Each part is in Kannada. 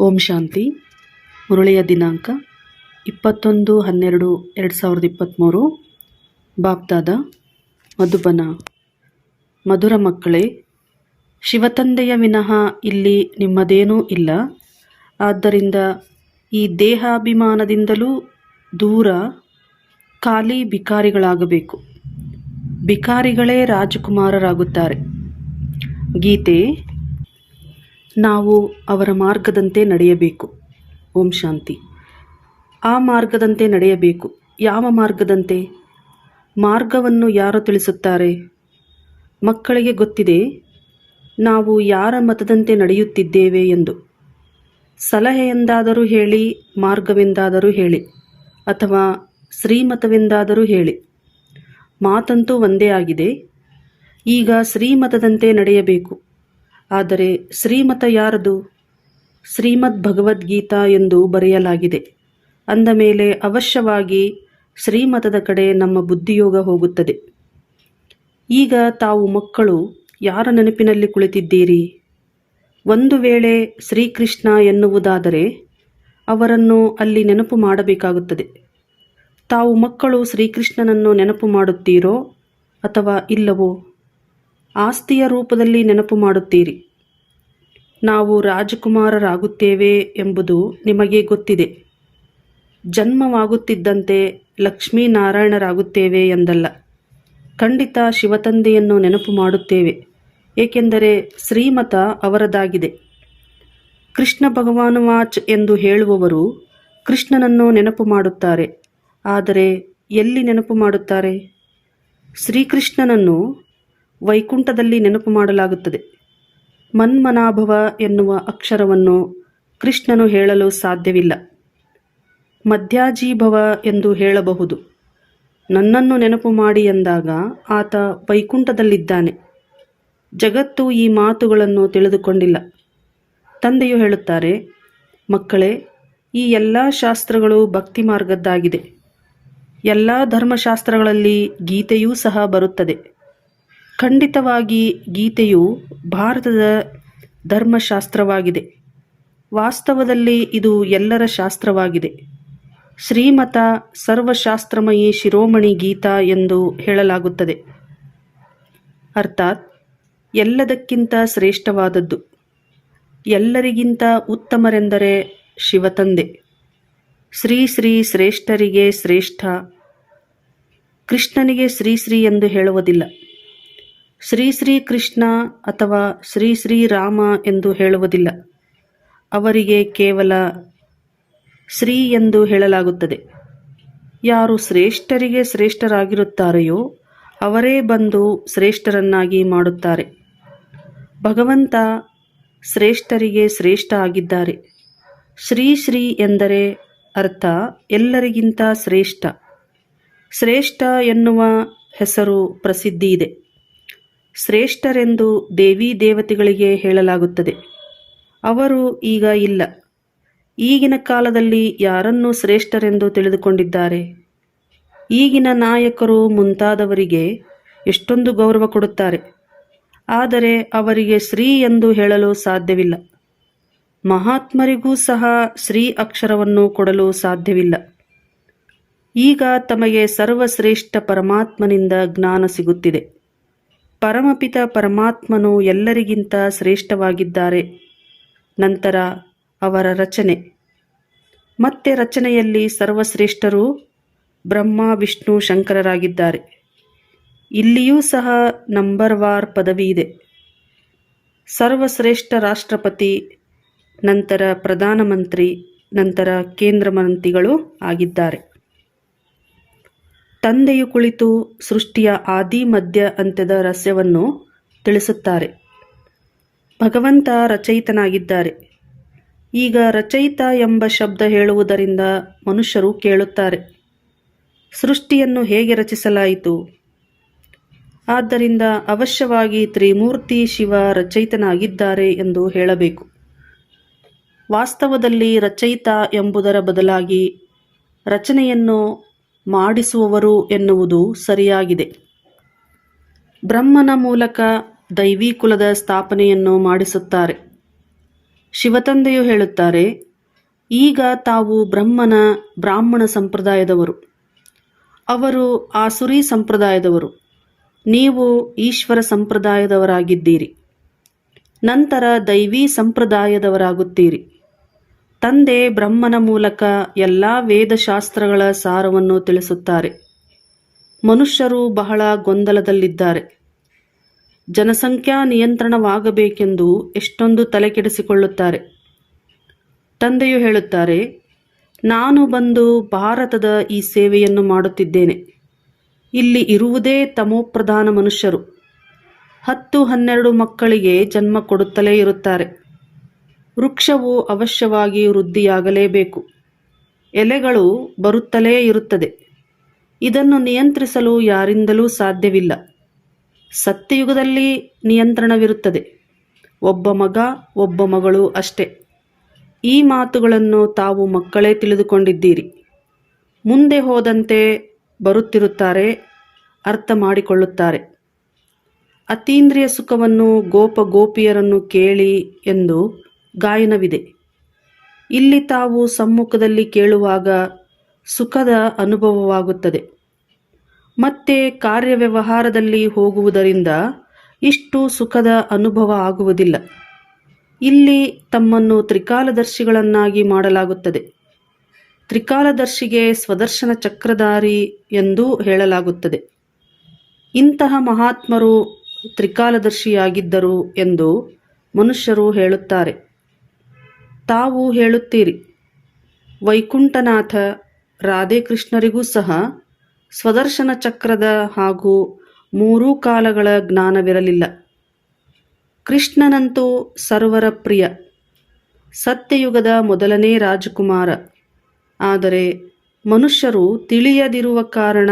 ಓಂ ಶಾಂತಿ. ಮುರಳಿಯ ದಿನಾಂಕ ಇಪ್ಪತ್ತೊಂದು ಹನ್ನೆರಡು ಎರಡು ಸಾವಿರದ ಇಪ್ಪತ್ತ್ಮೂರು ಬಾಪ್ದಾದ ಮಧುಬನ. ಮಧುರ ಮಕ್ಕಳೇ, ಶಿವತಂದೆಯ ವಿನಃ ಇಲ್ಲಿ ನಿಮ್ಮದೇನೂ ಇಲ್ಲ. ಆದ್ದರಿಂದ ಈ ದೇಹಾಭಿಮಾನದಿಂದಲೂ ದೂರ ಖಾಲಿ ಬಿಕಾರಿಗಳಾಗಬೇಕು ಬಿಕಾರಿಗಳೇ ರಾಜಕುಮಾರರಾಗುತ್ತಾರೆ. ಗೀತೆ ನಾವು ಅವರ ಮಾರ್ಗದಂತೆ ನಡೆಯಬೇಕು. ಓಂ ಶಾಂತಿ. ಆ ಮಾರ್ಗದಂತೆ ನಡೆಯಬೇಕು. ಯಾವ ಮಾರ್ಗದಂತೆ? ಮಾರ್ಗವನ್ನು ಯಾರು ತಿಳಿಸುತ್ತಾರೆ? ಮಕ್ಕಳಿಗೆ ಗೊತ್ತಿದೆ, ನಾವು ಯಾರ ಮತದಂತೆ ನಡೆಯುತ್ತಿದ್ದೇವೆ ಎಂದು. ಸಲಹೆಯೆಂದಾದರೂ ಹೇಳಿ, ಮಾರ್ಗವೆಂದಾದರೂ ಹೇಳಿ, ಅಥವಾ ಶ್ರೀಮತವೆಂದಾದರೂ ಹೇಳಿ. ಮಾತಂತೂ ಒಂದೇ ಆಗಿದೆ. ಈಗ ಶ್ರೀಮತದಂತೆ ನಡೆಯಬೇಕು. ಆದರೆ ಶ್ರೀಮತ ಯಾರದು? ಶ್ರೀಮದ್ ಭಗವದ್ಗೀತಾ ಎಂದು ಬರೆಯಲಾಗಿದೆ. ಅಂದ ಮೇಲೆ ಅವಶ್ಯವಾಗಿ ಶ್ರೀಮತದ ಕಡೆ ನಮ್ಮ ಬುದ್ಧಿಯೋಗ ಹೋಗುತ್ತದೆ. ಈಗ ತಾವು ಮಕ್ಕಳು, ಯಾರ ನೆನಪಿನಲ್ಲಿ ಕುಳಿತಿದ್ದೀರಿ? ಒಂದು ವೇಳೆ ಶ್ರೀಕೃಷ್ಣ ಎನ್ನುವುದಾದರೆ ಅವರನ್ನು ಅಲ್ಲಿ ನೆನಪು ಮಾಡಬೇಕಾಗುತ್ತದೆ. ತಾವು ಮಕ್ಕಳು ಶ್ರೀಕೃಷ್ಣನನ್ನು ನೆನಪು ಮಾಡುತ್ತೀರೋ ಅಥವಾ ಇಲ್ಲವೋ? ಆಸ್ತಿಯ ರೂಪದಲ್ಲಿ ನೆನಪು ಮಾಡುತ್ತೀರಿ. ನಾವು ರಾಜಕುಮಾರರಾಗುತ್ತೇವೆ ಎಂಬುದು ನಿಮಗೆ ಗೊತ್ತಿದೆ. ಜನ್ಮವಾಗುತ್ತಿದ್ದಂತೆ ಲಕ್ಷ್ಮೀನಾರಾಯಣರಾಗುತ್ತೇವೆ ಎಂದಲ್ಲ. ಖಂಡಿತ ಶಿವತಂದೆಯನ್ನು ನೆನಪು ಮಾಡುತ್ತೇವೆ, ಏಕೆಂದರೆ ಶ್ರೀಮತ ಅವರದಾಗಿದೆ. ಕೃಷ್ಣ ಭಗವಾನುವಾಚ್ ಎಂದು ಹೇಳುವವರು ಕೃಷ್ಣನನ್ನು ನೆನಪು ಮಾಡುತ್ತಾರೆ. ಆದರೆ ಎಲ್ಲಿ ನೆನಪು ಮಾಡುತ್ತಾರೆ? ಶ್ರೀಕೃಷ್ಣನನ್ನು ವೈಕುಂಠದಲ್ಲಿ ನೆನಪು ಮಾಡಲಾಗುತ್ತದೆ. ಮನ್ಮನಾಭವ ಎನ್ನುವ ಅಕ್ಷರವನ್ನು ಕೃಷ್ಣನು ಹೇಳಲು ಸಾಧ್ಯವಿಲ್ಲ. ಮಧ್ಯಾಜೀಭವ ಎಂದು ಹೇಳಬಹುದು. ನನ್ನನ್ನು ನೆನಪು ಮಾಡಿ ಎಂದಾಗ ಆತ ವೈಕುಂಠದಲ್ಲಿದ್ದಾನೆ. ಜಗತ್ತು ಈ ಮಾತುಗಳನ್ನು ತಿಳಿದುಕೊಂಡಿಲ್ಲ. ತಂದೆಯು ಹೇಳುತ್ತಾರೆ, ಮಕ್ಕಳೇ, ಈ ಎಲ್ಲ ಶಾಸ್ತ್ರಗಳು ಭಕ್ತಿ ಮಾರ್ಗದ್ದಾಗಿದೆ ಎಲ್ಲ ಧರ್ಮಶಾಸ್ತ್ರಗಳಲ್ಲಿ ಗೀತೆಯೂ ಸಹ ಬರುತ್ತದೆ. ಖಂಡಿತವಾಗಿ ಗೀತೆಯು ಭಾರತದ ಧರ್ಮಶಾಸ್ತ್ರವಾಗಿದೆ. ವಾಸ್ತವದಲ್ಲಿ ಇದು ಎಲ್ಲರ ಶಾಸ್ತ್ರವಾಗಿದೆ. ಶ್ರೀಮತ ಸರ್ವಶಾಸ್ತ್ರಮಯಿ ಶಿರೋಮಣಿ ಗೀತಾ ಎಂದು ಹೇಳಲಾಗುತ್ತದೆ. ಅರ್ಥಾತ್, ಎಲ್ಲದಕ್ಕಿಂತ ಶ್ರೇಷ್ಠವಾದದ್ದು, ಎಲ್ಲರಿಗಿಂತ ಉತ್ತಮರೆಂದರೆ ಶಿವತಂದೆ. ಶ್ರೀ ಶ್ರೀ ಶ್ರೇಷ್ಠರಿಗೆ ಶ್ರೇಷ್ಠ, ಕೃಷ್ಣನಿಗೆ ಶ್ರೀ ಶ್ರೀ ಎಂದು ಹೇಳುವುದಿಲ್ಲ. ಶ್ರೀ ಶ್ರೀ ಕೃಷ್ಣ ಅಥವಾ ಶ್ರೀ ಶ್ರೀ ರಾಮ ಎಂದು ಹೇಳುವುದಿಲ್ಲ. ಅವರಿಗೆ ಕೇವಲ ಶ್ರೀ ಎಂದು ಹೇಳಲಾಗುತ್ತದೆ. ಯಾರು ಶ್ರೇಷ್ಠರಿಗೆ ಶ್ರೇಷ್ಠರಾಗಿರುತ್ತಾರೆಯೋ ಅವರೇ ಬಂದು ಶ್ರೇಷ್ಠರನ್ನಾಗಿ ಮಾಡುತ್ತಾರೆ. ಭಗವಂತ ಶ್ರೇಷ್ಠರಿಗೆ ಶ್ರೇಷ್ಠ ಆಗಿದ್ದಾರೆ. ಶ್ರೀ ಶ್ರೀ ಎಂದರೆ ಅರ್ಥ ಎಲ್ಲರಿಗಿಂತ ಶ್ರೇಷ್ಠ. ಶ್ರೇಷ್ಠ ಎನ್ನುವ ಹೆಸರು ಪ್ರಸಿದ್ಧಿ ಇದೆ ಶ್ರೇಷ್ಠರೆಂದು ದೇವಿ ದೇವತೆಗಳಿಗೆ ಹೇಳಲಾಗುತ್ತದೆ. ಅವರು ಈಗ ಇಲ್ಲ. ಈಗಿನ ಕಾಲದಲ್ಲಿ ಯಾರನ್ನು ಶ್ರೇಷ್ಠರೆಂದು ತಿಳಿದುಕೊಂಡಿದ್ದಾರೆ? ಈಗಿನ ನಾಯಕರು ಮುಂತಾದವರಿಗೆ ಎಷ್ಟೊಂದು ಗೌರವ ಕೊಡುತ್ತಾರೆ. ಆದರೆ ಅವರಿಗೆ ಶ್ರೀ ಎಂದು ಹೇಳಲು ಸಾಧ್ಯವಿಲ್ಲ. ಮಹಾತ್ಮರಿಗೂ ಸಹ ಶ್ರೀ ಅಕ್ಷರವನ್ನು ಕೊಡಲು ಸಾಧ್ಯವಿಲ್ಲ. ಈಗ ತಮಗೆ ಸರ್ವಶ್ರೇಷ್ಠ ಪರಮಾತ್ಮನಿಂದ ಜ್ಞಾನ ಸಿಗುತ್ತಿದೆ. ಪರಮಪಿತ ಪರಮಾತ್ಮನು ಎಲ್ಲರಿಗಿಂತ ಶ್ರೇಷ್ಠವಾಗಿದ್ದಾರೆ. ನಂತರ ಅವರ ರಚನೆ. ಮತ್ತೆ ರಚನೆಯಲ್ಲಿ ಸರ್ವಶ್ರೇಷ್ಠರು ಬ್ರಹ್ಮ, ವಿಷ್ಣು, ಶಂಕರರಾಗಿದ್ದಾರೆ. ಇಲ್ಲಿಯೂ ಸಹ ನಂಬರ್ ವಾರ್ ಪದವಿ ಇದೆ. ಸರ್ವಶ್ರೇಷ್ಠ ರಾಷ್ಟ್ರಪತಿ, ನಂತರ ಪ್ರಧಾನಮಂತ್ರಿ, ನಂತರ ಕೇಂದ್ರ ಮಂತ್ರಿಗಳು ಆಗಿದ್ದಾರೆ. ತಂದೆಯು ಕುಳಿತು ಸೃಷ್ಟಿಯ ಆದಿ ಮಧ್ಯ ಅಂತ್ಯದ ರಹಸ್ಯವನ್ನು ತಿಳಿಸುತ್ತಾರೆ. ಭಗವಂತ ರಚಯಿತನಾಗಿದ್ದಾರೆ. ಈಗ ರಚಯಿತ ಎಂಬ ಶಬ್ದ ಹೇಳುವುದರಿಂದ ಮನುಷ್ಯರು ಕೇಳುತ್ತಾರೆ. ಸೃಷ್ಟಿಯನ್ನು ಹೇಗೆ ರಚಿಸಲಾಯಿತು? ಆದ್ದರಿಂದ ಅವಶ್ಯವಾಗಿ ತ್ರಿಮೂರ್ತಿ ಶಿವ ರಚಯಿತನಾಗಿದ್ದಾರೆ ಎಂದು ಹೇಳಬೇಕು. ವಾಸ್ತವದಲ್ಲಿ ರಚಯಿತ ಎಂಬುದರ ಬದಲಾಗಿ ರಚನೆಯನ್ನು ಮಾಡಿಸುವವರು ಎನ್ನುವುದು ಸರಿಯಾಗಿದೆ. ಬ್ರಹ್ಮನ ಮೂಲಕ ದೈವೀ ಕುಲದ ಸ್ಥಾಪನೆಯನ್ನು ಮಾಡಿಸುತ್ತಾರೆ. ಶಿವತಂದೆಯು ಹೇಳುತ್ತಾರೆ, ಈಗ ತಾವು ಬ್ರಹ್ಮನ ಬ್ರಾಹ್ಮಣ ಸಂಪ್ರದಾಯದವರು. ಅವರು ಆಸುರಿ ಸಂಪ್ರದಾಯದವರು. ನೀವು ಈಶ್ವರ ಸಂಪ್ರದಾಯದವರಾಗಿದ್ದೀರಿ. ನಂತರ ದೈವಿ ಸಂಪ್ರದಾಯದವರಾಗುತ್ತೀರಿ. ತಂದೆ ಬ್ರಹ್ಮನ ಮೂಲಕ ಎಲ್ಲ ವೇದಶಾಸ್ತ್ರಗಳ ಸಾರವನ್ನು ತಿಳಿಸುತ್ತಾರೆ. ಮನುಷ್ಯರು ಬಹಳ ಗೊಂದಲದಲ್ಲಿದ್ದಾರೆ. ಜನಸಂಖ್ಯಾ ನಿಯಂತ್ರಣವಾಗಬೇಕೆಂದು ಎಷ್ಟೊಂದು ತಲೆಕೆಡಿಸಿಕೊಳ್ಳುತ್ತಾರೆ. ತಂದೆಯು ಹೇಳುತ್ತಾರೆ, ನಾನು ಬಂದು ಭಾರತದ ಈ ಸೇವೆಯನ್ನು ಮಾಡುತ್ತಿದ್ದೇನೆ. ಇಲ್ಲಿ ಇರುವುದೇ ತಮೋಪ್ರಧಾನ ಮನುಷ್ಯರು. ಹತ್ತು ಹನ್ನೆರಡು ಮಕ್ಕಳಿಗೆ ಜನ್ಮ ಕೊಡುತ್ತಲೇ ಇರುತ್ತಾರೆ. ವೃಕ್ಷವು ಅವಶ್ಯವಾಗಿ ವೃದ್ಧಿಯಾಗಲೇಬೇಕು. ಎಲೆಗಳು ಬರುತ್ತಲೇ ಇರುತ್ತದೆ. ಇದನ್ನು ನಿಯಂತ್ರಿಸಲು ಯಾರಿಂದಲೂ ಸಾಧ್ಯವಿಲ್ಲ. ಸತ್ಯಯುಗದಲ್ಲಿ ನಿಯಂತ್ರಣವಿರುತ್ತದೆ. ಒಬ್ಬ ಮಗ, ಒಬ್ಬ ಮಗಳು ಅಷ್ಟೇ. ಈ ಮಾತುಗಳನ್ನು ತಾವು ಮಕ್ಕಳೇ ತಿಳಿದುಕೊಂಡಿದ್ದೀರಿ. ಮುಂದೆ ಹೋದಂತೆ ಬರುತ್ತಿರುತ್ತಾರೆ, ಅರ್ಥ ಮಾಡಿಕೊಳ್ಳುತ್ತಾರೆ. ಅತೀಂದ್ರಿಯ ಸುಖವನ್ನು ಗೋಪ ಗೋಪಿಯರನ್ನು ಕೇಳಿ ಎಂದು ಗಾಯನವಿದೆ. ಇಲ್ಲಿ ತಾವು ಸಮ್ಮುಖದಲ್ಲಿ ಕೇಳುವಾಗ ಸುಖದ ಅನುಭವವಾಗುತ್ತದೆ. ಮತ್ತೆ ಕಾರ್ಯವ್ಯವಹಾರದಲ್ಲಿ ಹೋಗುವುದರಿಂದ ಇಷ್ಟು ಸುಖದ ಅನುಭವ ಆಗುವುದಿಲ್ಲ. ಇಲ್ಲಿ ತಮ್ಮನ್ನು ತ್ರಿಕಾಲದರ್ಶಿಗಳನ್ನಾಗಿ ಮಾಡಲಾಗುತ್ತದೆ. ತ್ರಿಕಾಲದರ್ಶಿಗೆ ಸ್ವದರ್ಶನ ಚಕ್ರಧಾರಿ ಎಂದು ಹೇಳಲಾಗುತ್ತದೆ. ಇಂತಹ ಮಹಾತ್ಮರು ತ್ರಿಕಾಲದರ್ಶಿಯಾಗಿದ್ದರು ಎಂದು ಮನುಷ್ಯರು ಹೇಳುತ್ತಾರೆ. ತಾವು ಹೇಳುತ್ತೀರಿ. ವೈಕುಂಠನಾಥ ರಾಧೇಕೃಷ್ಣರಿಗೂ ಸಹ ಸ್ವದರ್ಶನ ಚಕ್ರದ ಹಾಗೂ ಮೂರೂ ಕಾಲಗಳ ಜ್ಞಾನವಿರಲಿಲ್ಲ. ಕೃಷ್ಣನಂತೂ ಸರ್ವರ ಪ್ರಿಯ. ಸತ್ಯಯುಗದ ಮೊದಲನೇ ರಾಜಕುಮಾರ. ಆದರೆ ಮನುಷ್ಯರು ತಿಳಿಯದಿರುವ ಕಾರಣ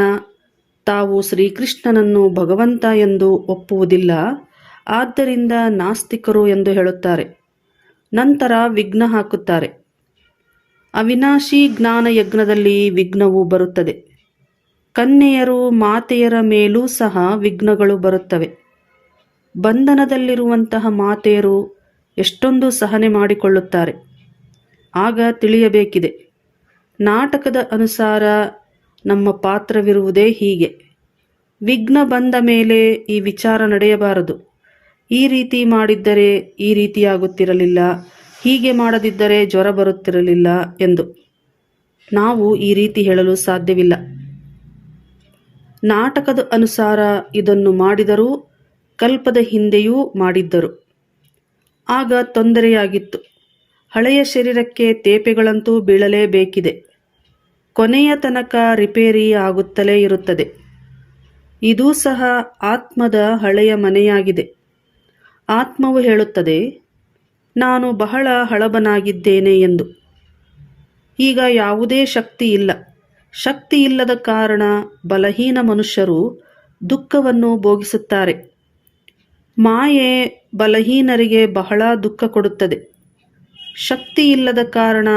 ತಾವು ಶ್ರೀಕೃಷ್ಣನನ್ನು ಭಗವಂತ ಎಂದು ಒಪ್ಪುವುದಿಲ್ಲ. ಆದ್ದರಿಂದ ನಾಸ್ತಿಕರು ಎಂದು ಹೇಳುತ್ತಾರೆ. ನಂತರ ವಿಘ್ನ ಹಾಕುತ್ತಾರೆ. ಅವಿನಾಶಿ ಜ್ಞಾನ ಯಜ್ಞದಲ್ಲಿ ವಿಘ್ನವು ಬರುತ್ತದೆ. ಕನ್ಯೆಯರು ಮಾತೆಯರ ಮೇಲೂ ಸಹ ವಿಘ್ನಗಳು ಬರುತ್ತವೆ. ಬಂಧನದಲ್ಲಿರುವಂತಹ ಮಾತೆಯರು ಎಷ್ಟೊಂದು ಸಹನೆ ಮಾಡಿಕೊಳ್ಳುತ್ತಾರೆ. ಆಗ ತಿಳಿಯಬೇಕಿದೆ. ನಾಟಕದ ಅನುಸಾರ ನಮ್ಮ ಪಾತ್ರವಿರುವುದೇ ಹೀಗೆ. ವಿಘ್ನ ಬಂದ ಮೇಲೆ ಈ ವಿಚಾರ ನಡೆಯಬಾರದು. ಈ ರೀತಿ ಮಾಡಿದ್ದರೆ ಈ ರೀತಿಯಾಗುತ್ತಿರಲಿಲ್ಲ, ಹೀಗೆ ಮಾಡದಿದ್ದರೆ ಜ್ವರ ಬರುತ್ತಿರಲಿಲ್ಲ ಎಂದು. ನಾವು ಈ ರೀತಿ ಹೇಳಲು ಸಾಧ್ಯವಿಲ್ಲ. ನಾಟಕದ ಅನುಸಾರ ಇದನ್ನು ಮಾಡಿದರೂ ಕಲ್ಪದ ಹಿಂದೆಯೂ ಮಾಡಿದ್ದರು. ಆಗ ತೊಂದರೆಯಾಗಿತ್ತು. ಹಳೆಯ ಶರೀರಕ್ಕೆ ತೇಪೆಗಳಂತೂ ಬೀಳಲೇಬೇಕಿದೆ. ಕೊನೆಯ ತನಕ ರಿಪೇರಿ ಆಗುತ್ತಲೇ ಇರುತ್ತದೆ. ಇದೂ ಸಹ ಆತ್ಮದ ಹಳೆಯ ಮನೆಯಾಗಿದೆ. ಆತ್ಮವು ಹೇಳುತ್ತದೆ, ನಾನು ಬಹಳ ಹಳಬನಾಗಿದ್ದೇನೆ ಎಂದು. ಈಗ ಯಾವುದೇ ಶಕ್ತಿ ಇಲ್ಲ. ಶಕ್ತಿ ಇಲ್ಲದ ಕಾರಣ ಬಲಹೀನ ಮನುಷ್ಯರು ದುಃಖವನ್ನು ಭೋಗಿಸುತ್ತಾರೆ. ಮಾಯೆ ಬಲಹೀನರಿಗೆ ಬಹಳ ದುಃಖ ಕೊಡುತ್ತದೆ. ಶಕ್ತಿ ಇಲ್ಲದ ಕಾರಣ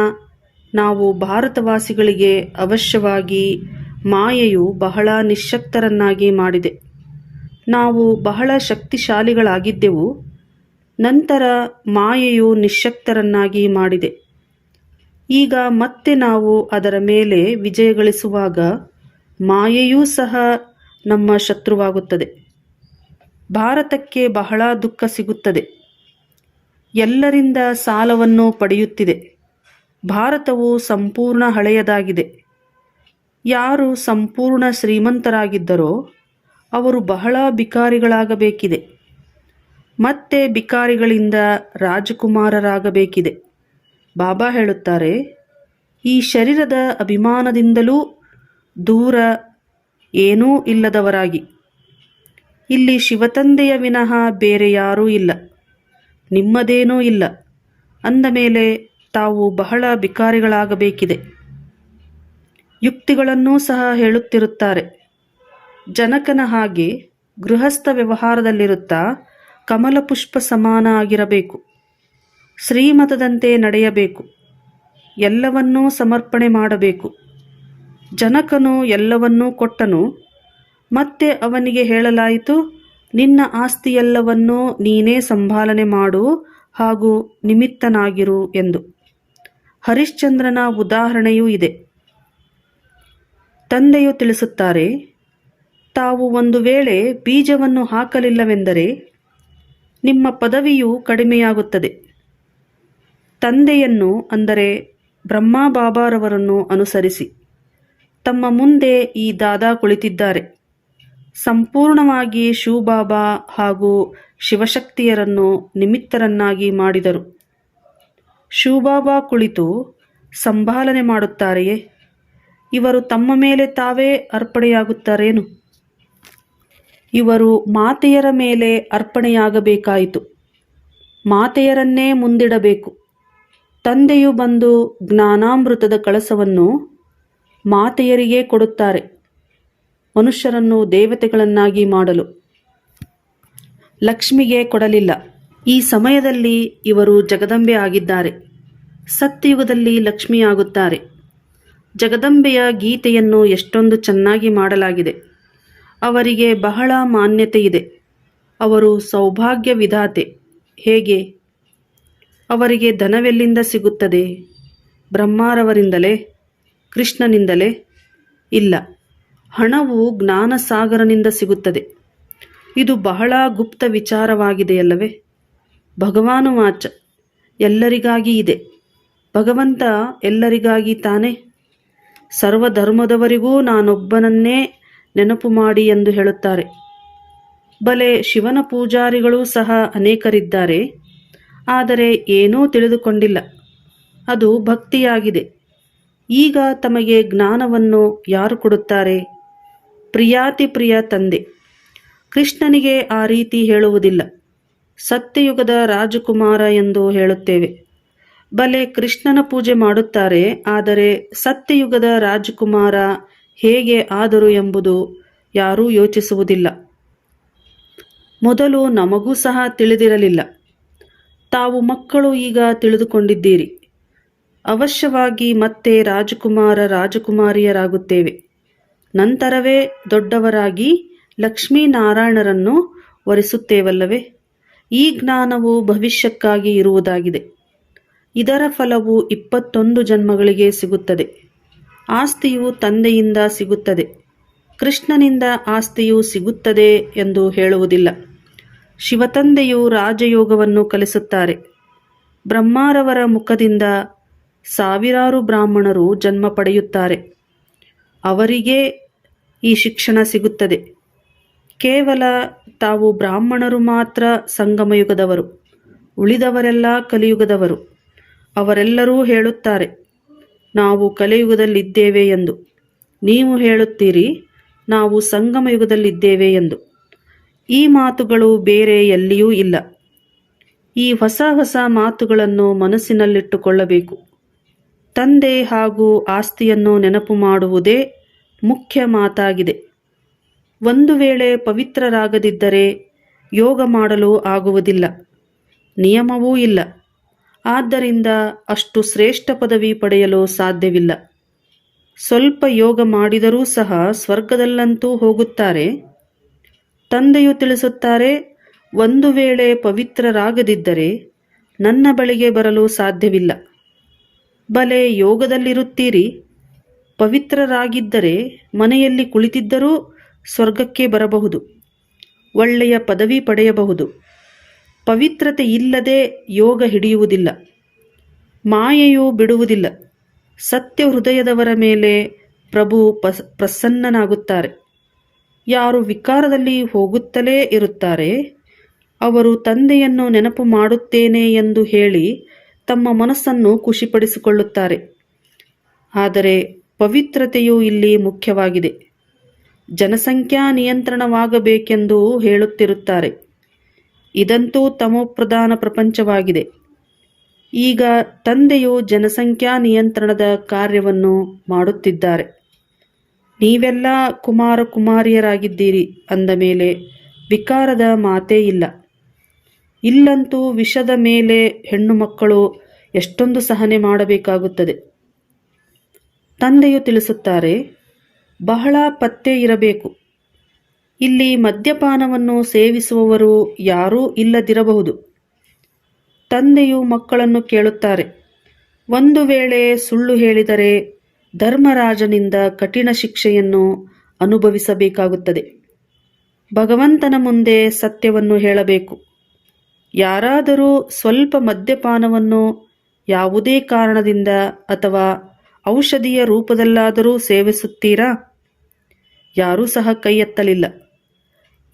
ನಾವು ಭಾರತವಾಸಿಗಳಿಗೆ ಅವಶ್ಯವಾಗಿ ಮಾಯೆಯು ಬಹಳ ನಿಶ್ಶಕ್ತರನ್ನಾಗಿ ಮಾಡಿದೆ. ನಾವು ಬಹಳ ಶಕ್ತಿಶಾಲಿಗಳಾಗಿದ್ದೆವು. ನಂತರ ಮಾಯೆಯು ನಿಶ್ಶಕ್ತರನ್ನಾಗಿ ಮಾಡಿದೆ. ಈಗ ಮತ್ತೆ ನಾವು ಅದರ ಮೇಲೆ ವಿಜಯಗಳಿಸುವಾಗ ಮಾಯೆಯೂ ಸಹ ನಮ್ಮ ಶತ್ರುವಾಗುತ್ತದೆ. ಭಾರತಕ್ಕೆ ಬಹಳ ದುಃಖ ಸಿಗುತ್ತದೆ. ಎಲ್ಲರಿಂದ ಸಾಲವನ್ನು ಪಡೆಯುತ್ತಿದೆ. ಭಾರತವು ಸಂಪೂರ್ಣ ಹಳೆಯದಾಗಿದೆ. ಯಾರು ಸಂಪೂರ್ಣ ಶ್ರೀಮಂತರಾಗಿದ್ದರೋ ಅವರು ಬಹಳ ಬಿಕಾರಿಗಳಾಗಬೇಕಿದೆ. ಮತ್ತೆ ಬಿಕಾರಿಗಳಿಂದ ರಾಜಕುಮಾರರಾಗಬೇಕಿದೆ. ಬಾಬಾ ಹೇಳುತ್ತಾರೆ, ಈ ಶರೀರದ ಅಭಿಮಾನದಿಂದಲೂ ದೂರ ಏನೂ ಇಲ್ಲದವರಾಗಿ. ಇಲ್ಲಿ ಶಿವತಂದೆಯ ವಿನಃ ಬೇರೆ ಯಾರೂ ಇಲ್ಲ. ನಿಮ್ಮದೇನೂ ಇಲ್ಲ. ಅಂದ ಮೇಲೆ ತಾವು ಬಹಳ ಬಿಕಾರಿಗಳಾಗಬೇಕಿದೆ. ಯುಕ್ತಿಗಳನ್ನೂ ಸಹ ಹೇಳುತ್ತಿರುತ್ತಾರೆ. ಜನಕನ ಹಾಗೆ ಗೃಹಸ್ಥ ವ್ಯವಹಾರದಲ್ಲಿರುತ್ತಾ ಕಮಲಪುಷ್ಪ ಸಮಾನ ಆಗಿರಬೇಕು ಶ್ರೀಮತದಂತೆ ನಡೆಯಬೇಕು. ಎಲ್ಲವನ್ನೂ ಸಮರ್ಪಣೆ ಮಾಡಬೇಕು. ಜನಕನು ಎಲ್ಲವನ್ನೂ ಕೊಟ್ಟನು. ಮತ್ತೆ ಅವನಿಗೆ ಹೇಳಲಾಯಿತು, ನಿನ್ನ ಆಸ್ತಿಯೆಲ್ಲವನ್ನೂ ನೀನೇ ಸಂಭಾಲನೆ ಮಾಡು ಹಾಗೂ ನಿಮಿತ್ತನಾಗಿರು ಎಂದು. ಹರಿಶ್ಚಂದ್ರನ ಉದಾಹರಣೆಯೂ ಇದೆ. ತಂದೆಯು ತಿಳಿಸುತ್ತಾರೆ ತಾವು ಒಂದು ವೇಳೆ ಬೀಜವನ್ನು ಹಾಕಲಿಲ್ಲವೆಂದರೆ ನಿಮ್ಮ ಪದವಿಯು ಕಡಿಮೆಯಾಗುತ್ತದೆ. ತಂದೆಯನ್ನು, ಅಂದರೆ ಬ್ರಹ್ಮ ಬಾಬಾರವರನ್ನು ಅನುಸರಿಸಿ, ತಮ್ಮ ಮುಂದೆ ಈ ದಾದಾ ಕುಳಿತಿದ್ದಾರೆ. ಸಂಪೂರ್ಣವಾಗಿ ಶಿವಬಾಬಾ ಹಾಗೂ ಶಿವಶಕ್ತಿಯರನ್ನು ನಿಮಿತ್ತರನ್ನಾಗಿ ಮಾಡಿದರು. ಶಿವಬಾಬಾ ಕುಳಿತು ಸಂಭಾಲನೆ ಮಾಡುತ್ತಾರೆಯೇ? ಇವರು ತಮ್ಮ ಮೇಲೆ ತಾವೇ ಅರ್ಪಣೆಯಾಗುತ್ತಾರೇನು? ಇವರು ಮಾತೆಯರ ಮೇಲೆ ಅರ್ಪಣೆಯಾಗಬೇಕಾಯಿತು. ಮಾತೆಯರನ್ನೇ ಮುಂದಿಡಬೇಕು. ತಂದೆಯು ಬಂದು ಜ್ಞಾನಾಮೃತದ ಕಳಸವನ್ನು ಮಾತೆಯರಿಗೆ ಕೊಡುತ್ತಾರೆ. ಮನುಷ್ಯರನ್ನು ದೇವತೆಗಳನ್ನಾಗಿ ಮಾಡಲು. ಲಕ್ಷ್ಮಿಗೆ ಕೊಡಲಿಲ್ಲ. ಈ ಸಮಯದಲ್ಲಿ ಇವರು ಜಗದಂಬೆ ಆಗಿದ್ದಾರೆ. ಸತ್ಯಯುಗದಲ್ಲಿ ಲಕ್ಷ್ಮಿಯಾಗುತ್ತಾರೆ. ಜಗದಂಬೆಯ ಗೀತೆಯನ್ನು ಎಷ್ಟೊಂದು ಚೆನ್ನಾಗಿ ಮಾಡಲಾಗಿದೆ. ಅವರಿಗೆ ಬಹಳ ಮಾನ್ಯತೆ ಇದೆ ಅವರು ಸೌಭಾಗ್ಯ ವಿಧಾತೆ ಹೇಗೆ? ಅವರಿಗೆ ಧನವೆಲ್ಲಿಂದ ಸಿಗುತ್ತದೆ? ಬ್ರಹ್ಮಾರವರಿಂದಲೇ? ಕೃಷ್ಣನಿಂದಲೇ? ಇಲ್ಲ. ಹಣವು ಜ್ಞಾನಸಾಗರನಿಂದ ಸಿಗುತ್ತದೆ. ಇದು ಬಹಳ ಗುಪ್ತ ವಿಚಾರವಾಗಿದೆಯಲ್ಲವೇ? ಭಗವಾನುವಾಚ ಎಲ್ಲರಿಗಾಗಿ ಇದೆ. ಭಗವಂತ ಎಲ್ಲರಿಗಾಗಿ ತಾನೇ. ಸರ್ವಧರ್ಮದವರಿಗೂ ನಾನೊಬ್ಬನನ್ನೇ ನೆನಪು ಮಾಡಿ ಎಂದು ಹೇಳುತ್ತಾರೆ. ಬಲೆ ಶಿವನ ಪೂಜಾರಿಗಳು ಸಹ ಅನೇಕರಿದ್ದಾರೆ. ಆದರೆ ಏನೂ ತಿಳಿದುಕೊಂಡಿಲ್ಲ. ಅದು ಭಕ್ತಿಯಾಗಿದೆ. ಈಗ ತಮಗೆ ಜ್ಞಾನವನ್ನು ಯಾರು ಕೊಡುತ್ತಾರೆ? ಪ್ರಿಯಾತಿ ಪ್ರಿಯ ತಂದೆ. ಕೃಷ್ಣನಿಗೆ ಆ ರೀತಿ ಹೇಳುವುದಿಲ್ಲ. ಸತ್ಯಯುಗದ ರಾಜಕುಮಾರ ಎಂದು ಹೇಳುತ್ತೇವೆ. ಬಲೆ ಕೃಷ್ಣನ ಪೂಜೆ ಮಾಡುತ್ತಾರೆ, ಆದರೆ ಸತ್ಯಯುಗದ ರಾಜಕುಮಾರ ಹೇಗೆ ಆದರು ಎಂಬುದು ಯಾರೂ ಯೋಚಿಸುವುದಿಲ್ಲ. ಮೊದಲು ನಮಗೂ ಸಹ ತಿಳಿದಿರಲಿಲ್ಲ. ತಾವು ಮಕ್ಕಳು ಈಗ ತಿಳಿದುಕೊಂಡಿದ್ದೀರಿ. ಅವಶ್ಯವಾಗಿ ಮತ್ತೆ ರಾಜಕುಮಾರ ರಾಜಕುಮಾರಿಯರಾಗುತ್ತೇವೆ. ನಂತರವೇ ದೊಡ್ಡವರಾಗಿ ಲಕ್ಷ್ಮೀನಾರಾಯಣರನ್ನು ವರಿಸುತ್ತೇವಲ್ಲವೇ? ಈ ಜ್ಞಾನವು ಭವಿಷ್ಯಕ್ಕಾಗಿ ಇರುವುದಾಗಿದೆ. ಇದರ ಫಲವು ಇಪ್ಪತ್ತೊಂದು ಜನ್ಮಗಳಿಗೆ ಸಿಗುತ್ತದೆ. ಆಸ್ತಿಯು ತಂದೆಯಿಂದ ಸಿಗುತ್ತದೆ. ಕೃಷ್ಣನಿಂದ ಆಸ್ತಿಯು ಸಿಗುತ್ತದೆ ಎಂದು ಹೇಳುವುದಿಲ್ಲ. ಶಿವತಂದೆಯು ರಾಜಯೋಗವನ್ನು ಕಲಿಸುತ್ತಾರೆ. ಬ್ರಹ್ಮಾರವರ ಮುಖದಿಂದ ಸಾವಿರಾರು ಬ್ರಾಹ್ಮಣರು ಜನ್ಮ ಪಡೆಯುತ್ತಾರೆ. ಅವರಿಗೆ ಈ ಶಿಕ್ಷಣ ಸಿಗುತ್ತದೆ. ಕೇವಲ ತಾವು ಬ್ರಾಹ್ಮಣರು ಮಾತ್ರ ಸಂಗಮಯುಗದವರು, ಉಳಿದವರೆಲ್ಲ ಕಲಿಯುಗದವರು, ಅವರೆಲ್ಲರೂ ಹೇಳುತ್ತಾರೆ. ನಾವು ಕಲಿಯುಗದಲ್ಲಿದ್ದೇವೆ ಎಂದು. ನೀವು ಹೇಳುತ್ತೀರಿ, ನಾವು ಸಂಗಮ ಯುಗದಲ್ಲಿದ್ದೇವೆ ಎಂದು. ಈ ಮಾತುಗಳು ಬೇರೆ ಎಲ್ಲಿಯೂ ಇಲ್ಲ. ಈ ಹೊಸ ಹೊಸ ಮಾತುಗಳನ್ನು ಮನಸ್ಸಿನಲ್ಲಿಟ್ಟುಕೊಳ್ಳಬೇಕು. ತಂದೆ ಹಾಗೂ ಆಸ್ತಿಯನ್ನು ನೆನಪು ಮಾಡುವುದೇ ಮುಖ್ಯ ಮಾತಾಗಿದೆ. ಒಂದು ವೇಳೆ ಪವಿತ್ರರಾಗದಿದ್ದರೆ ಯೋಗ ಮಾಡಲು ಆಗುವುದಿಲ್ಲ. ನಿಯಮವೂ ಇಲ್ಲ. ಆದ್ದರಿಂದ ಅಷ್ಟು ಶ್ರೇಷ್ಠ ಪದವಿ ಪಡೆಯಲು ಸಾಧ್ಯವಿಲ್ಲ. ಸ್ವಲ್ಪ ಯೋಗ ಮಾಡಿದರೂ ಸಹ ಸ್ವರ್ಗದಲ್ಲಂತೂ ಹೋಗುತ್ತಾರೆ. ತಂದೆಯು ತಿಳಿಸುತ್ತಾರೆ, ಒಂದು ವೇಳೆ ಪವಿತ್ರರಾಗದಿದ್ದರೆ ನನ್ನ ಬಳಿಗೆ ಬರಲು ಸಾಧ್ಯವಿಲ್ಲ. ಬಲೆ ಯೋಗದಲ್ಲಿರುತ್ತೀರಿ. ಪವಿತ್ರರಾಗಿದ್ದರೆ ಮನೆಯಲ್ಲಿ ಕುಳಿತಿದ್ದರೂ ಸ್ವರ್ಗಕ್ಕೆ ಬರಬಹುದು. ಒಳ್ಳೆಯ ಪದವಿ ಪಡೆಯಬಹುದು. ಪವಿತ್ರತೆ ಇಲ್ಲದೆ ಯೋಗ ಹಿಡಿಯುವುದಿಲ್ಲ, ಮಾಯೆಯು ಬಿಡುವುದಿಲ್ಲ. ಸತ್ಯ ಹೃದಯದವರ ಮೇಲೆ ಪ್ರಭು ಪ್ರಸನ್ನನಾಗುತ್ತಾರೆ. ಯಾರು ವಿಕಾರದಲ್ಲಿ ಹೋಗುತ್ತಲೇ ಇರುತ್ತಾರೆ, ಅವರು ತಂದೆಯನ್ನು ನೆನಪು ಮಾಡುತ್ತೇನೆ ಎಂದು ಹೇಳಿ ತಮ್ಮ ಮನಸ್ಸನ್ನು ಖುಷಿಪಡಿಸಿಕೊಳ್ಳುತ್ತಾರೆ. ಆದರೆ ಪವಿತ್ರತೆಯು ಇಲ್ಲಿ ಮುಖ್ಯವಾಗಿದೆ. ಜನಸಂಖ್ಯಾ ನಿಯಂತ್ರಣವಾಗಬೇಕೆಂದು ಹೇಳುತ್ತಿರುತ್ತಾರೆ. ಇದಂತೂ ತಮೋಪ್ರಧಾನ ಪ್ರಪಂಚವಾಗಿದೆ. ಈಗ ತಂದೆಯು ಜನಸಂಖ್ಯಾ ನಿಯಂತ್ರಣದ ಕಾರ್ಯವನ್ನು ಮಾಡುತ್ತಿದ್ದಾರೆ. ನೀವೆಲ್ಲ ಕುಮಾರ ಕುಮಾರಿಯರಾಗಿದ್ದೀರಿ ಅಂದ ಮೇಲೆ ವಿಕಾರದ ಮಾತೇ ಇಲ್ಲ. ಇಲ್ಲಂತೂ ವಿಷದ ಮೇಲೆ ಹೆಣ್ಣು ಮಕ್ಕಳು ಎಷ್ಟೊಂದು ಸಹನೆ ಮಾಡಬೇಕಾಗುತ್ತದೆ. ತಂದೆಯು ತಿಳಿಸುತ್ತಾರೆ, ಬಹಳ ಪತ್ತೆ ಇರಬೇಕು. ಇಲ್ಲಿ ಮದ್ಯಪಾನವನ್ನು ಸೇವಿಸುವವರು ಯಾರೂ ಇಲ್ಲದಿರಬಹುದು. ತಂದೆಯು ಮಕ್ಕಳನ್ನು ಕೇಳುತ್ತಾರೆ. ಒಂದು ವೇಳೆ ಸುಳ್ಳು ಹೇಳಿದರೆ ಧರ್ಮರಾಜನಿಂದ ಕಠಿಣ ಶಿಕ್ಷೆಯನ್ನು ಅನುಭವಿಸಬೇಕಾಗುತ್ತದೆ. ಭಗವಂತನ ಮುಂದೆ ಸತ್ಯವನ್ನು ಹೇಳಬೇಕು. ಯಾರಾದರೂ ಸ್ವಲ್ಪ ಮದ್ಯಪಾನವನ್ನು ಯಾವುದೇ ಕಾರಣದಿಂದ ಅಥವಾ ಔಷಧಿಯ ರೂಪದಲ್ಲಾದರೂ ಸೇವಿಸುತ್ತೀರಾ? ಯಾರೂ ಸಹ ಕೈ ಎತ್ತಲಿಲ್ಲ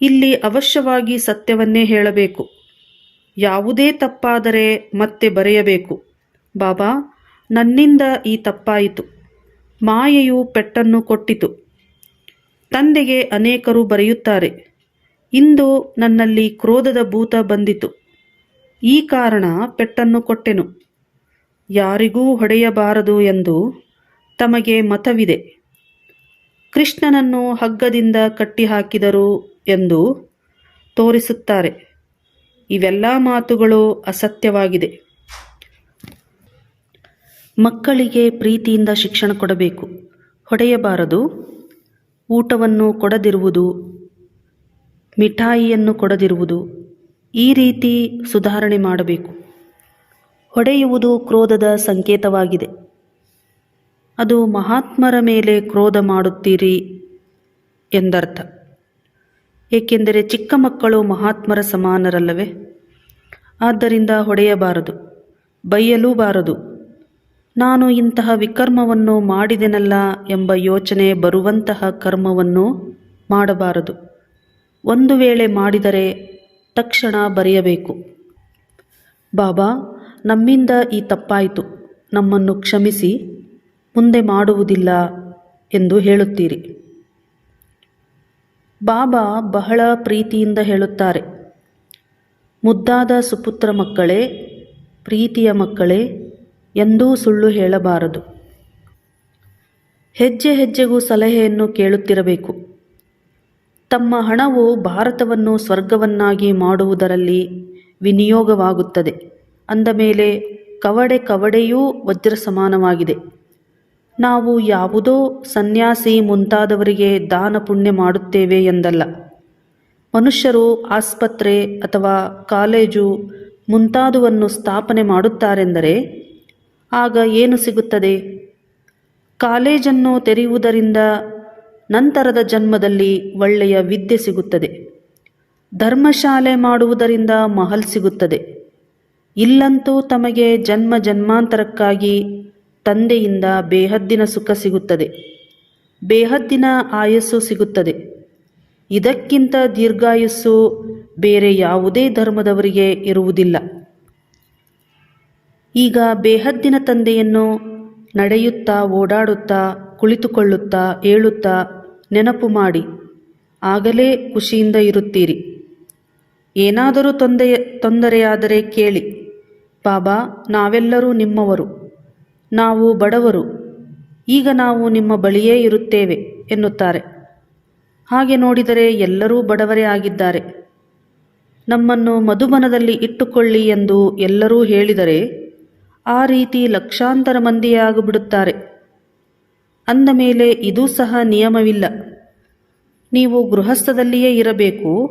ಇಲ್ಲಿ ಅವಶ್ಯವಾಗಿ ಸತ್ಯವನ್ನೇ ಹೇಳಬೇಕು. ಯಾವುದೇ ತಪ್ಪಾದರೆ ಮತ್ತೆ ಬರೆಯಬೇಕು. ಬಾಬಾ, ನನ್ನಿಂದ ಈ ತಪ್ಪಾಯಿತು. ಮಾಯೆಯು ಪೆಟ್ಟನ್ನು ಕೊಟ್ಟಿತು. ತಂದೆಗೆ ಅನೇಕರು ಬರೆಯುತ್ತಾರೆ. ಇಂದು ನನ್ನಲ್ಲಿ ಕ್ರೋಧದ ಭೂತ ಬಂದಿತು. ಈ ಕಾರಣ ಪೆಟ್ಟನ್ನು ಕೊಟ್ಟೆನು. ಯಾರಿಗೂ ಹೊಡೆಯಬಾರದು ಎಂದು ತಮಗೆ ಮತವಿದೆ. ಕೃಷ್ಣನನ್ನು ಹಗ್ಗದಿಂದ ಕಟ್ಟಿಹಾಕಿದರು ಎಂದು ತೋರಿಸುತ್ತಾರೆ. ಇವೆಲ್ಲ ಮಾತುಗಳು ಅಸತ್ಯವಾಗಿದೆ. ಮಕ್ಕಳಿಗೆ ಪ್ರೀತಿಯಿಂದ ಶಿಕ್ಷಣ ಕೊಡಬೇಕು. ಹೊಡೆಯಬಾರದು. ಊಟವನ್ನು ಕೊಡದಿರುವುದು, ಮಿಠಾಯಿಯನ್ನು ಕೊಡದಿರುವುದು, ಈ ರೀತಿ ಸುಧಾರಣೆ ಮಾಡಬೇಕು. ಹೊಡೆಯುವುದು ಕ್ರೋಧದ ಸಂಕೇತವಾಗಿದೆ. ಅದು ಮಹಾತ್ಮರ ಮೇಲೆ ಕ್ರೋಧ ಮಾಡುತ್ತೀರಿ ಎಂದರ್ಥ. ಏಕೆಂದರೆ ಚಿಕ್ಕ ಮಕ್ಕಳು ಮಹಾತ್ಮರ ಸಮಾನರಲ್ಲವೇ? ಆದ್ದರಿಂದ ಹೊಡೆಯಬಾರದು ಬೈಯಲೂ ಬಾರದು ನಾನು ಇಂತಹ ವಿಕರ್ಮವನ್ನು ಮಾಡಿದೆನಲ್ಲ ಎಂಬ ಯೋಚನೆ ಬರುವಂತಹ ಕರ್ಮವನ್ನು ಮಾಡಬಾರದು. ಒಂದು ವೇಳೆ ಮಾಡಿದರೆ ತಕ್ಷಣ ಬರೆಯಬೇಕು. ಬಾಬಾ, ನಮ್ಮಿಂದ ಈ ತಪ್ಪಾಯಿತು. ನಮ್ಮನ್ನು ಕ್ಷಮಿಸಿ, ಮುಂದೆ ಮಾಡುವುದಿಲ್ಲ ಎಂದು ಹೇಳುತ್ತೀರಿ. ಬಾಬಾ ಬಹಳ ಪ್ರೀತಿಯಿಂದ ಹೇಳುತ್ತಾರೆ. ಮುದ್ದಾದ ಸುಪುತ್ರ ಮಕ್ಕಳೇ, ಪ್ರೀತಿಯ ಮಕ್ಕಳೇ, ಎಂದೂ ಸುಳ್ಳು ಹೇಳಬಾರದು. ಹೆಜ್ಜೆ ಹೆಜ್ಜೆಗೂ ಸಲಹೆಯನ್ನು ಕೇಳುತ್ತಿರಬೇಕು. ತಮ್ಮ ಹಣವು ಭಾರತವನ್ನು ಸ್ವರ್ಗವನ್ನಾಗಿ ಮಾಡುವುದರಲ್ಲಿ ವಿನಿಯೋಗವಾಗುತ್ತದೆ. ಅಂದ ಮೇಲೆ ಕವಡೆ ಕವಡೆಯೂ ವಜ್ರ ಸಮಾನವಾಗಿದೆ ನಾವು ಯಾವುದೋ ಸನ್ಯಾಸಿ ಮುಂತಾದವರಿಗೆ ದಾನ ಪುಣ್ಯ ಮಾಡುತ್ತೇವೆ ಎಂದಲ್ಲ. ಮನುಷ್ಯರು ಆಸ್ಪತ್ರೆ ಅಥವಾ ಕಾಲೇಜು ಮುಂತಾದುವನ್ನು ಸ್ಥಾಪನೆ ಮಾಡುತ್ತಾರೆಂದರೆ ಆಗ ಏನು ಸಿಗುತ್ತದೆ? ಕಾಲೇಜನ್ನು ತೆರೆಯುವುದರಿಂದ ನಂತರದ ಜನ್ಮದಲ್ಲಿ ಒಳ್ಳೆಯ ವಿದ್ಯೆ ಸಿಗುತ್ತದೆ. ಧರ್ಮಶಾಲೆ ಮಾಡುವುದರಿಂದ ಮಹಲ್ ಸಿಗುತ್ತದೆ. ಇಲ್ಲಂತೂ ತಮಗೆ ಜನ್ಮ ಜನ್ಮಾಂತರಕ್ಕಾಗಿ ತಂದೆಯಿಂದ ಬೇಹದ್ದಿನ ಸುಖ ಸಿಗುತ್ತದೆ. ಬೇಹದ್ದಿನ ಆಯಸ್ಸು ಸಿಗುತ್ತದೆ. ಇದಕ್ಕಿಂತ ದೀರ್ಘಾಯಸ್ಸು ಬೇರೆ ಯಾವುದೇ ಧರ್ಮದವರಿಗೆ ಇರುವುದಿಲ್ಲ. ಈಗ ಬೇಹದ್ದಿನ ತಂದೆಯನ್ನು ನಡೆಯುತ್ತಾ, ಓಡಾಡುತ್ತಾ, ಕುಳಿತುಕೊಳ್ಳುತ್ತಾ, ಏಳುತ್ತಾ ನೆನಪು ಮಾಡಿ. ಆಗಲೇ ಖುಷಿಯಿಂದ ಇರುತ್ತೀರಿ. ಏನಾದರೂ ತೊಂದೆಯ, ತೊಂದರೆಯಾದರೆ ಕೇಳಿ. ಬಾಬಾ, ನಾವೆಲ್ಲರೂ ನಿಮ್ಮವರು. ನಾವು ಬಡವರು. ಈಗ ನಾವು ನಿಮ್ಮ ಬಳಿಯೇ ಇರುತ್ತೇವೆ ಎನ್ನುತ್ತಾರೆ. ಹಾಗೆ ನೋಡಿದರೆ ಎಲ್ಲರೂ ಬಡವರೇ ಆಗಿದ್ದಾರೆ. ನಮ್ಮನ್ನು ಮಧುಬನದಲ್ಲಿ ಇಟ್ಟುಕೊಳ್ಳಿ ಎಂದು ಎಲ್ಲರೂ ಹೇಳಿದರೆ ಆ ರೀತಿ ಲಕ್ಷಾಂತರ ಮಂದಿಯಾಗಿಬಿಡುತ್ತಾರೆ. ಅಂದ ಮೇಲೆ ಇದೂ ಸಹ ನಿಯಮವಿಲ್ಲ. ನೀವು ಗೃಹಸ್ಥದಲ್ಲಿಯೇ ಇರಬೇಕು.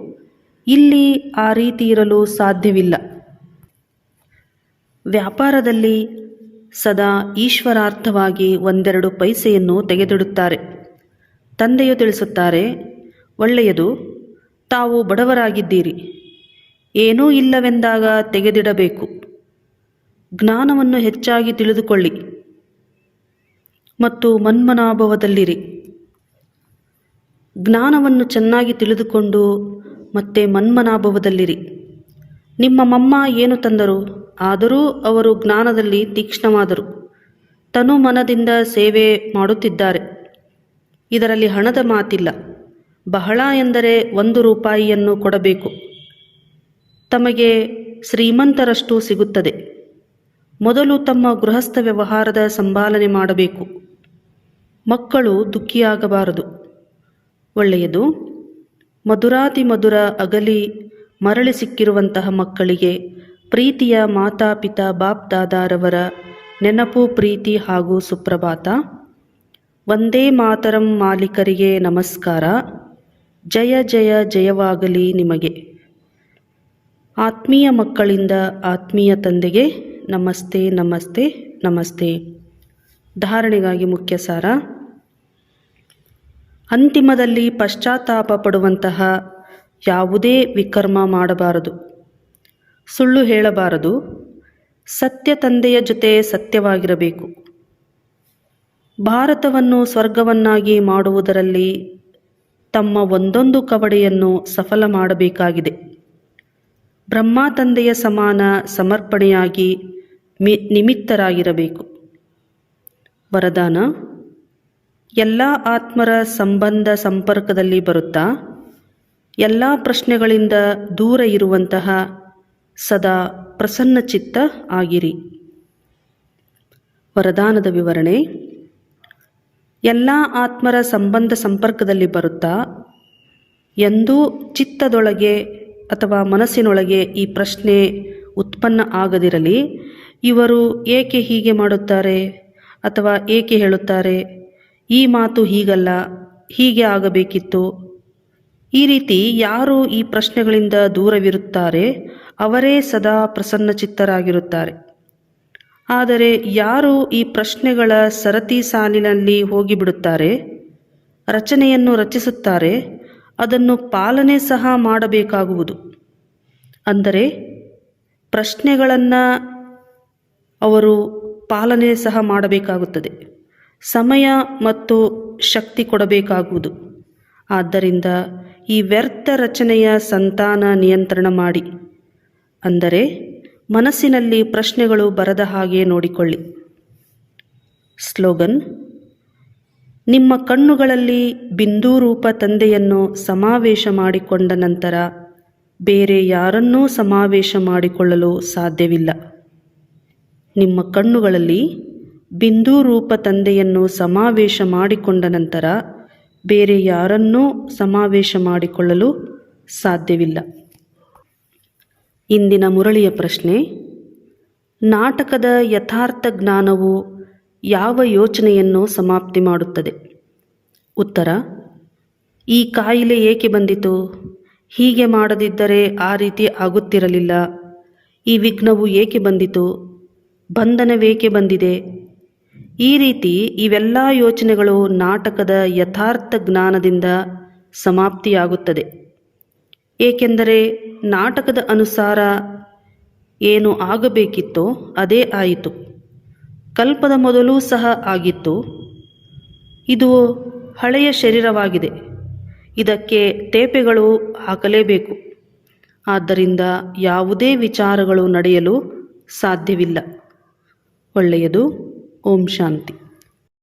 ಇಲ್ಲಿ ಆ ರೀತಿ ಇರಲು ಸಾಧ್ಯವಿಲ್ಲ. ವ್ಯಾಪಾರದಲ್ಲಿ ಸದಾ ಈಶ್ವರಾರ್ಥವಾಗಿ ಒಂದೆರಡು ಪೈಸೆಯನ್ನು ತೆಗೆದಿಡುತ್ತಾರೆ. ತಂದೆಯು ತಿಳಿಸುತ್ತಾರೆ, ಒಳ್ಳೆಯದು, ತಾವು ಬಡವರಾಗಿದ್ದೀರಿ. ಏನೂ ಇಲ್ಲವೆಂದಾಗ ತೆಗೆದಿಡಬೇಕು. ಜ್ಞಾನವನ್ನು ಹೆಚ್ಚಾಗಿ ತಿಳಿದುಕೊಳ್ಳಿ ಮತ್ತು ಮನ್ಮನಾಭವದಲ್ಲಿರಿ. ಜ್ಞಾನವನ್ನು ಚೆನ್ನಾಗಿ ತಿಳಿದುಕೊಂಡು ಮತ್ತೆ ಮನ್ಮನಾಭವದಲ್ಲಿರಿ. ನಿಮ್ಮ ಮಮ್ಮ ಏನು ತಂದರು? ಆದರೂ ಅವರು ಜ್ಞಾನದಲ್ಲಿ ತೀಕ್ಷ್ಣವಾದರು. ತನು ಮನದಿಂದ ಸೇವೆ ಮಾಡುತ್ತಿದ್ದಾರೆ. ಇದರಲ್ಲಿ ಹಣದ ಮಾತಿಲ್ಲ. ಬಹಳ ಎಂದರೆ ಒಂದು ರೂಪಾಯಿಯನ್ನು ಕೊಡಬೇಕು. ತಮಗೆ ಶ್ರೀಮಂತರಷ್ಟು ಸಿಗುತ್ತದೆ. ಮೊದಲು ತಮ್ಮ ಗೃಹಸ್ಥ ವ್ಯವಹಾರದ ಸಂಭಾಲನೆ ಮಾಡಬೇಕು. ಮಕ್ಕಳು ದುಃಖಿಯಾಗಬಾರದು. ಒಳ್ಳೆಯದು. ಮಧುರಾತಿ ಮಧುರ ಅಗಲಿ ಮರಳಿ ಸಿಕ್ಕಿರುವಂತಹ ಮಕ್ಕಳಿಗೆ ಪ್ರೀತಿಯ ಮಾತಾಪಿತ ಬಾಪ್ ದಾದಾರವರ ನೆನಪು, ಪ್ರೀತಿ ಹಾಗೂ ಸುಪ್ರಭಾತ. ಒಂದೇ ಮಾತರಂ ಮಾಲೀಕರಿಗೆ ನಮಸ್ಕಾರ. ಜಯ ಜಯ ಜಯವಾಗಲಿ ನಿಮಗೆ. ಆತ್ಮೀಯ ಮಕ್ಕಳಿಂದ ಆತ್ಮೀಯ ತಂದೆಗೆ ನಮಸ್ತೆ ನಮಸ್ತೆ ನಮಸ್ತೆ. ಧಾರಣೆಗಾಗಿ ಮುಖ್ಯ ಸಾರ ಅಂತಿಮದಲ್ಲಿ ಪಶ್ಚಾತ್ತಾಪ ಪಡುವಂತಹ ಯಾವುದೇ ವಿಕರ್ಮ ಮಾಡಬಾರದು. ಸುಳ್ಳು ಹೇಳಬಾರದು. ಸತ್ಯ ತಂದೆಯ ಜೊತೆ ಸತ್ಯವಾಗಿರಬೇಕು. ಭಾರತವನ್ನು ಸ್ವರ್ಗವನ್ನಾಗಿ ಮಾಡುವುದರಲ್ಲಿ ತಮ್ಮ ಒಂದೊಂದು ಕವಡೆಯನ್ನು ಸಫಲ ಮಾಡಬೇಕಾಗಿದೆ. ಬ್ರಹ್ಮ ತಂದೆಯ ಸಮಾನ ಸಮರ್ಪಣೆಯಾಗಿ ಮಿ, ನಿಮಿತ್ತರಾಗಿರಬೇಕು. ವರದಾನ, ಎಲ್ಲ ಆತ್ಮರ ಸಂಬಂಧ ಸಂಪರ್ಕದಲ್ಲಿ ಬರುತ್ತಾ, ಎಲ್ಲ ಪ್ರಶ್ನೆಗಳಿಂದ ದೂರ ಇರುವಂತಹ ಸದಾ ಪ್ರಸನ್ನಚಿತ್ತ ಆಗಿರಿ. ವರದಾನದ ವಿವರಣೆ, ಎಲ್ಲ ಆತ್ಮರ ಸಂಬಂಧ ಸಂಪರ್ಕದಲ್ಲಿ ಬರುತ್ತಾ, ಎಂದೂ ಚಿತ್ತದೊಳಗೆ ಅಥವಾ ಮನಸ್ಸಿನೊಳಗೆ ಈ ಪ್ರಶ್ನೆ ಉತ್ಪನ್ನ ಆಗದಿರಲಿ, ಇವರು ಏಕೆ ಹೀಗೆ ಮಾಡುತ್ತಾರೆ ಅಥವಾ ಏಕೆ ಹೇಳುತ್ತಾರೆ, ಈ ಮಾತು ಹೀಗಲ್ಲ, ಹೀಗೆ ಆಗಬೇಕಿತ್ತು. ಈ ರೀತಿ ಯಾರು ಈ ಪ್ರಶ್ನೆಗಳಿಂದ ದೂರವಿರುತ್ತಾರೆ ಅವರೇ ಸದಾ ಪ್ರಸನ್ನಚಿತ್ತರಾಗಿರುತ್ತಾರೆ. ಆದರೆ ಯಾರು ಈ ಪ್ರಶ್ನೆಗಳ ಸರತಿ ಸಾಲಿನಲ್ಲಿ ಹೋಗಿಬಿಡುತ್ತಾರೆ? ರಚನೆಯನ್ನು ರಚಿಸುತ್ತಾರೆ, ಅದನ್ನು ಪಾಲನೆ ಸಹ ಮಾಡಬೇಕಾಗುವುದು. ಅಂದರೆ ಪ್ರಶ್ನೆಗಳನ್ನು ಅವರು ಪಾಲನೆ ಸಹ ಮಾಡಬೇಕಾಗುತ್ತದೆ, ಸಮಯ ಮತ್ತು ಶಕ್ತಿ ಕೊಡಬೇಕಾಗುವುದು. ಆದ್ದರಿಂದ ಈ ವ್ಯರ್ಥ ರಚನೆಯ ಸಂತಾನ ನಿಯಂತ್ರಣ ಮಾಡಿ. ಅಂದರೆ ಮನಸ್ಸಿನಲ್ಲಿ ಪ್ರಶ್ನೆಗಳು ಬರದ ಹಾಗೆ ನೋಡಿಕೊಳ್ಳಿ. ಸ್ಲೋಗನ್, ನಿಮ್ಮ ಕಣ್ಣುಗಳಲ್ಲಿ ಬಿಂದು ರೂಪ ತಂದೆಯನ್ನು ಸಮಾವೇಶ ಮಾಡಿಕೊಂಡ ನಂತರ ಬೇರೆ ಯಾರನ್ನೂ ಸಮಾವೇಶ ಮಾಡಿಕೊಳ್ಳಲು ಸಾಧ್ಯವಿಲ್ಲ. ನಿಮ್ಮ ಕಣ್ಣುಗಳಲ್ಲಿ ಬಿಂದು ರೂಪ ತಂದೆಯನ್ನು ಸಮಾವೇಶ ಮಾಡಿಕೊಂಡ ನಂತರ ಬೇರೆ ಯಾರನ್ನೂ ಸಮಾವೇಶ ಮಾಡಿಕೊಳ್ಳಲು ಸಾಧ್ಯವಿಲ್ಲ. ಇಂದಿನ ಮುರಳಿಯ ಪ್ರಶ್ನೆ, ನಾಟಕದ ಯಥಾರ್ಥ ಜ್ಞಾನವು ಯಾವ ಯೋಚನೆಯನ್ನು ಸಮಾಪ್ತಿ ಮಾಡುತ್ತದೆ? ಉತ್ತರ, ಈ ಕಾಯಿಲೆ ಏಕೆ ಬಂದಿತು? ಹೀಗೆ ಮಾಡದಿದ್ದರೆ ಆ ರೀತಿ ಆಗುತ್ತಿರಲಿಲ್ಲ. ಈ ವಿಘ್ನವು ಏಕೆ ಬಂದಿತು? ಬಂಧನವೇಕೆ ಬಂದಿದೆ? ಈ ರೀತಿ ಇವೆಲ್ಲ ಯೋಚನೆಗಳು ನಾಟಕದ ಯಥಾರ್ಥ ಜ್ಞಾನದಿಂದ ಸಮಾಪ್ತಿಯಾಗುತ್ತದೆ. ಏಕೆಂದರೆ ನಾಟಕದ ಅನುಸಾರ ಏನು ಆಗಬೇಕಿತ್ತೋ ಅದೇ ಆಯಿತು. ಕಲ್ಪದ ಮೊದಲೂ ಸಹ ಆಗಿತ್ತು. ಇದು ಹಳೆಯ ಶರೀರವಾಗಿದೆ. ಇದಕ್ಕೆ ತೇಪೆಗಳು ಹಾಕಲೇಬೇಕು. ಆದ್ದರಿಂದ ಯಾವುದೇ ವಿಚಾರಗಳು ನಡೆಯಲು ಸಾಧ್ಯವಿಲ್ಲ. ಒಳ್ಳೆಯದು. ಓಂ ಶಾಂತಿ.